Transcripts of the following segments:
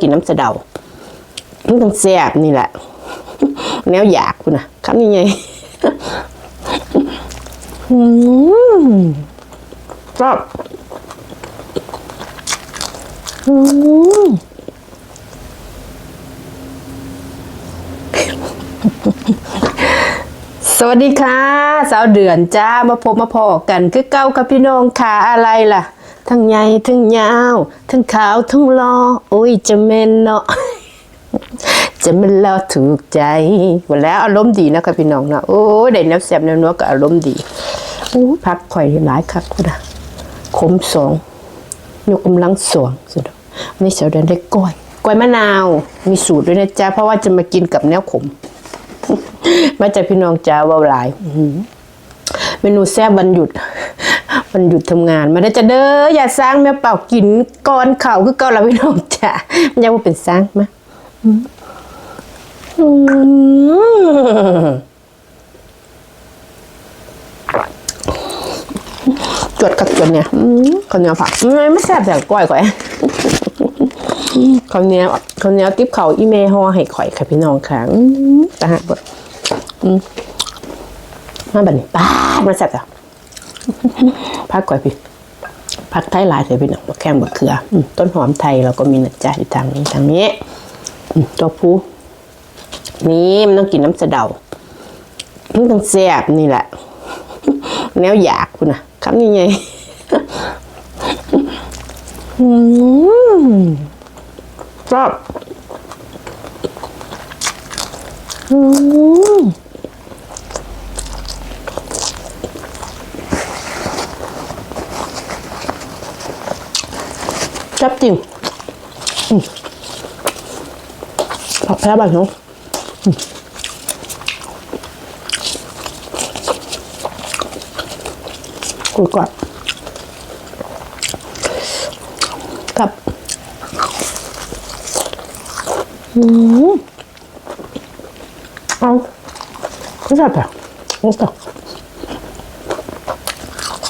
กินน้ำสะเดามันต้องแซ่บนี่แหละ แนวอยากคุณนะคำยังไงชอบสวัสดีค่ะ สาวเดือนจ้ามาพบมาพอกัน คือเก้ากับพี่น้องค่ะอะไรล่ะ ทั้งใหญ่ทั้งยาว ทั้งขาวทั้งรอโอ้ยจะเมนเนาะจะมันเราถูกใจวันแล้วอารมณ์ดีนะคะพี่น้องนะโอ้ได้น้ำแซ่บน้ำนัวก็อารมณ์ดีโอ้พักข่อยหลายคักพุ่นะขมสองยกกำลังสองสุดอกวันนี้สาวเดือนได้ก้อยก้อยมะนาวมีสูตรด้วยนะจ๊ะเพราะว่าจะมากินกับแนวขม มาจากพี่น้องจ้าว่าหลายเมนูแซ่บวันหยุด วันหยุดทำงานมาได้จะเด้ออย่าสร้างแม่เป่ากินก่อนเข่าคือเก่าแล้วพี่น้องจ้ามันยังว่าเป็นสร้างมะอืมจวดกับจวดเนี่ยอืมข้าวเหนียวผักอืมไม่แซ่บแบบก้อยก่อยข้าวเหนียวข้าวเหนียวติ๊บเขาอีเมฮอให้ข่อยค่ะพี่น้องค่ะอืมตาหักเบิดมมาบัดนี้ป้าดมาแซ่บจ้ะ พักก่อยพี่พักไทยหลายเลยพี่น้องบักแข้งบักเขืออต้นหอมไทยเราก็มีนะจ๊ะอยู่ทางนี้ทางนี้ตัวผู้นี่มันต้องกินน้ำสะเดามันต้องแซ่บนี่แหละ แนวอยากคุณนะคำยังไงชอบอืม ชอบจริงผักแพ้บ้านเขาอืมกุยก่อดกับอืมเอาไม่ใช่แต่ไม่ใช่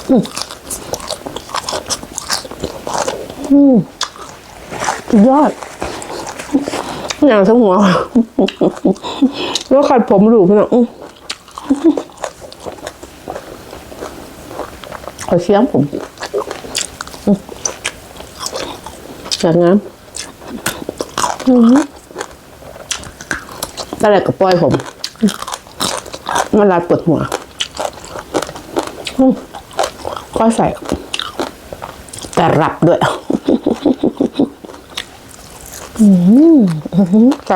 อืม อืมสุดยอดอย่างทั้งหัว แล้วขัดผมหลูพี่น้องอืมขอเชียมผมอืมอย่างงั้นอืมได้แหละกับปล่อยผมมันลายปวดหัวอืมก็ใส่แต่รับด้วย อืมจ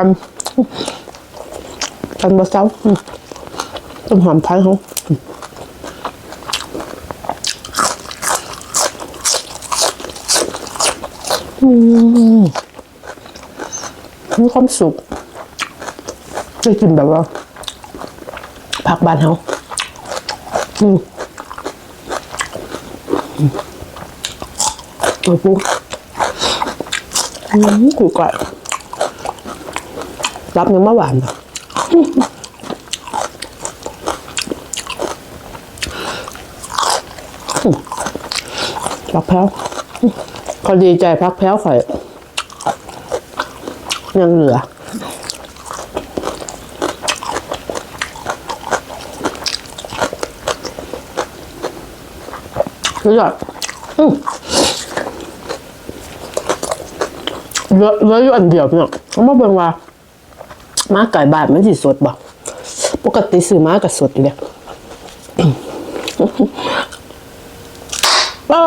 ำจำบะเซาต้นหอมไทยเขาอืมมีความสุขได้กินแบบว่า ผักบานเขาอืมอืมตัวปู อืมกูก่อยรับยังไม่หวานแบบพักแพ้วอืมก็ดีใจพักแพ้วข่อย ยังเหลือสุดยอดอืม เลือเลืออยู่อันเดียวพี่น้องเอามาเบิ่งว่าม้าไก่บาทมันสิสดบ่ปกติซื้อม้าก็สดอยู่เลยโอ้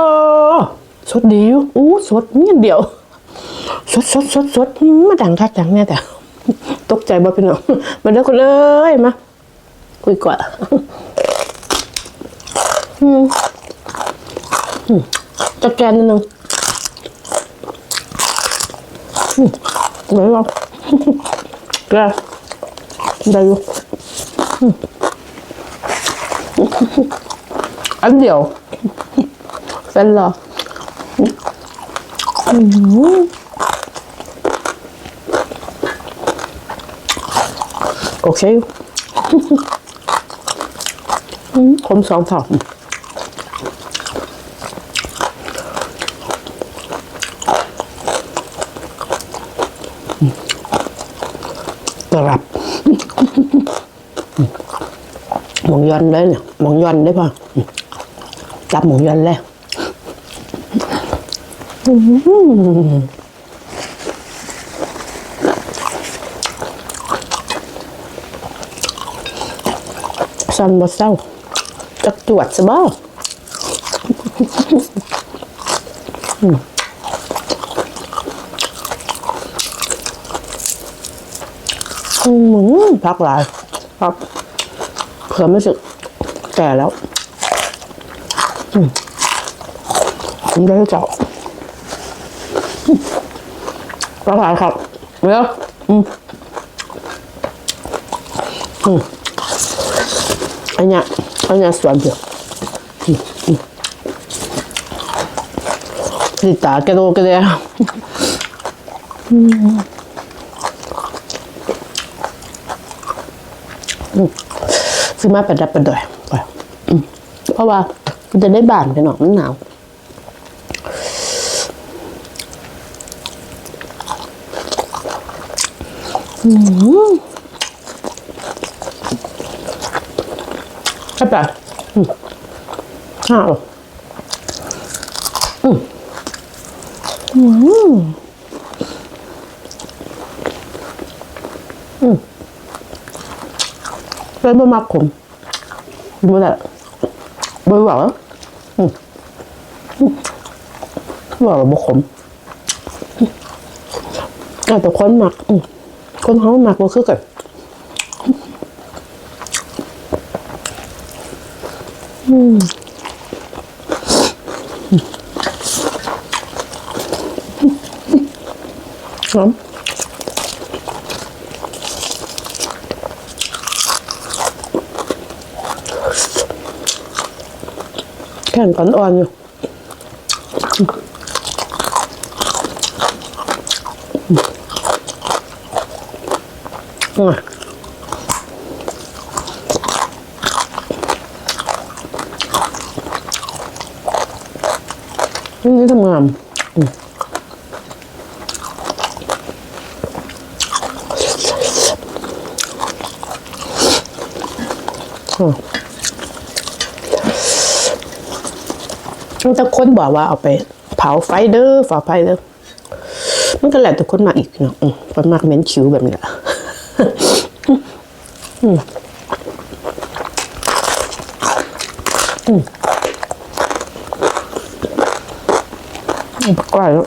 สดดีอยู่อู้สดเนี่อันเดียวสดสดสดสดมาดังคักดังแน่แต่ตกใจบ่พี่น้องมาเด้อคนเลยมาคุยก่อนอืมจัดแกนนิดนึง อืมไหนวะแกได้อยู่อืมอันเดียวเส้นเหรออืมโอเคอยู่อืมคมสองถอด อ กรับหมอง ยอนเลยเนี่ยหมองยอนได้ป่ะจับหมองยอนเลยซันบ่เศร้าจักจวดซะบ่อืมพักหลายครับ เผื่อไม่สึกแก่แล้วอืมผมได้เจาะอืมพักหลายครับเดี๋ยวอืมอืมอันเนี้ยอันเนี้ยสวนเดียวติดตาแกโดกันเลย ซื้อมาประดับประดอยไปอืมเพราะว่ามันจะได้บานไปหน่อยมันหนาวอืมใช่ปะอืมข้าวอืมอืมอืมเป็ นบะมักขมบ่ได้บ่หวานอืมอืมว่าบ่ขมอาจจะคนหมักคนเขาหมักบ่คือกันอืมหอม ข็งอ่อนๆอยู่อืมอืมนี่ทำงานอืมอืม มันจะคนบอกว่าเอาไปเผาไฟเด้อฝาไฟเด้อมันก็แหละแต่คนมาอีกเนาะอคนมากเม็นคิ้วแบบนี้แหละอืมอืมอืมก้อยแล้ว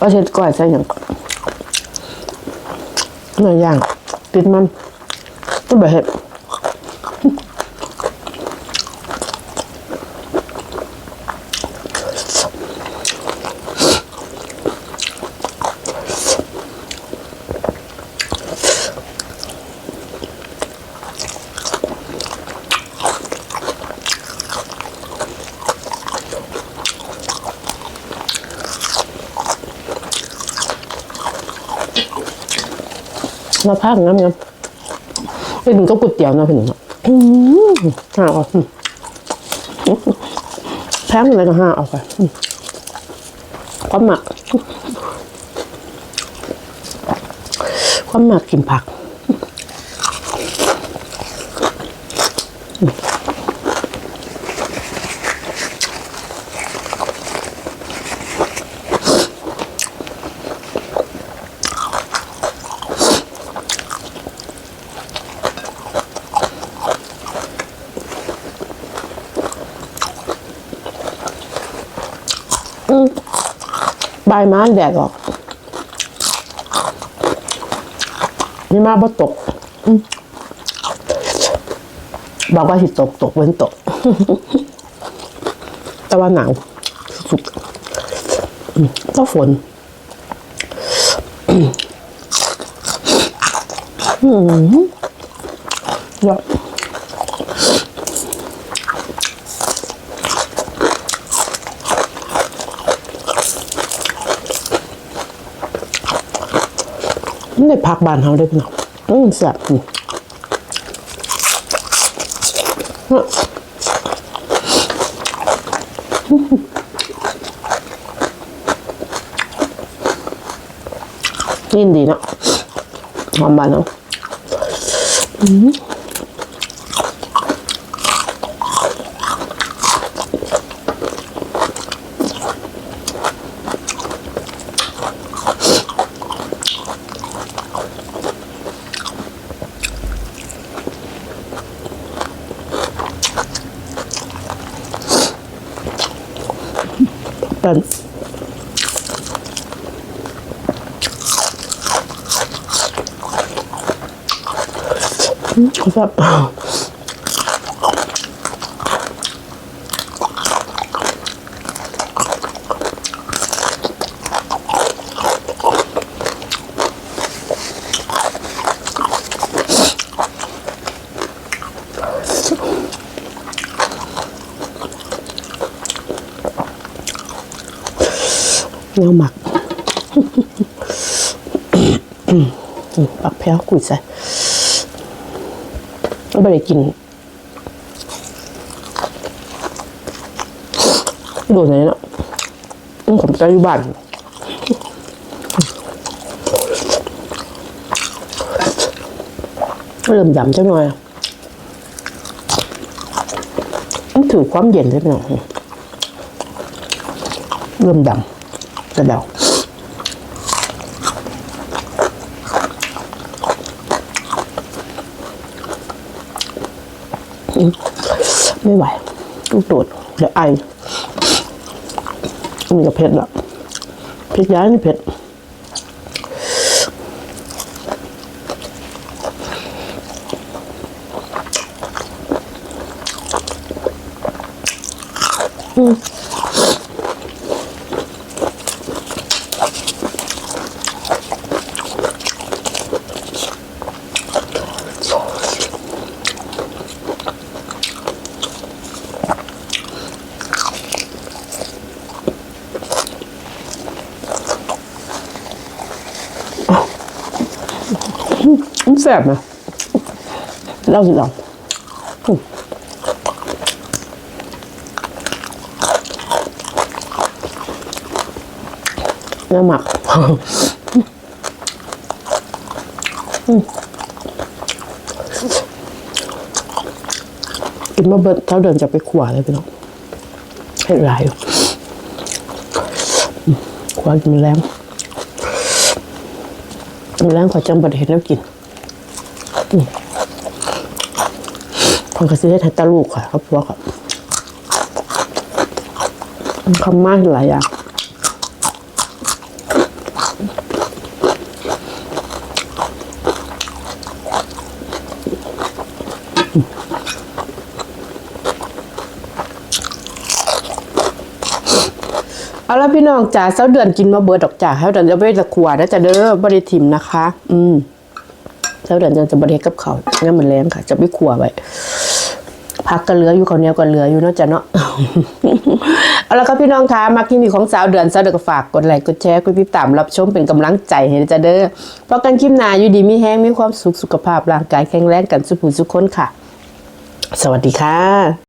ก็เช็ดก้อยใส่อย่างก่อนเนื้อย่างติดมันก็แบบเห็ด มาพักงั้นงั้นไปดูก็ก๋วยเตี๋ยวนะพี่หนุ่มอะอืมห้าออกแพ้อะไรก็ห้าออกไปความหมัก ความหมักกินผัก ใบไม้แดดออก นี่มาบ่ตกบอกว่าสิตกตกเว้นตก แต่ว่าหนาวสุดๆอืมก็ฝนอืมยอด มันได้พักบานเฮาได้พี่น้องอืมแซ่บอืมนิ่ดีนะหอมบานเนาะเป็ นแบ เนื้อหมักปักแพ้วกุยใส่แล้วไม่ได้กินโดนอะไรเนาะอืมผมจะอยู่บ้านเริ่มดำจังหน่อยมันถือความเย็นได้ไหมเริ่มดำ กระเดาไม่ไหวต้องตรวจเดี๋ยวไอมีกับเผ็ดละพริกย้ายนี่เผ็ดมัน แสบนะเล่าสิเราอืมเนื้อหมักอืมกินมาเบิดเท่าเดินจะไปขวาเลยพี่น้องให้ลายอยู่อืมขวากินแรงกินแรงขวาจังบัดเห็นแล้วกิน พอนก็ซื้อให้ทตตาลูกค่ะครอบครัวค่ะคำมากหลายอย่างเอาละพี่น้องจ๋าเสาเดือนกินมาเบิดดอกจ๋าเสาเดือนจะไปตะขวดแล้วจะเด้อบริทิมนะคะ อืม เจ้าเดือนจะบริเฮ็ดกับเขาวงั้นมันแรงค่ะ จะไม่ขัวไว้พักกันเหลืออยู่เขาเนียวกันเหลืออยู่เนาะจ้ะเนาะเอาละครับพี่น้องคะมากที่มีของสาวเดือนสาวเดือนก็ฝากกดไลค์กดแชร์กดติดตามรับชมเป็นกำลังใจให้นจ้ะเด้อเพราะกันคลิปหน้าอยู่ดีมีแห้งมีความสุขสุขภาพร่างกายแข็งแรงกันสุขผู้สุขคนค่ะ สวัสดีค่ะ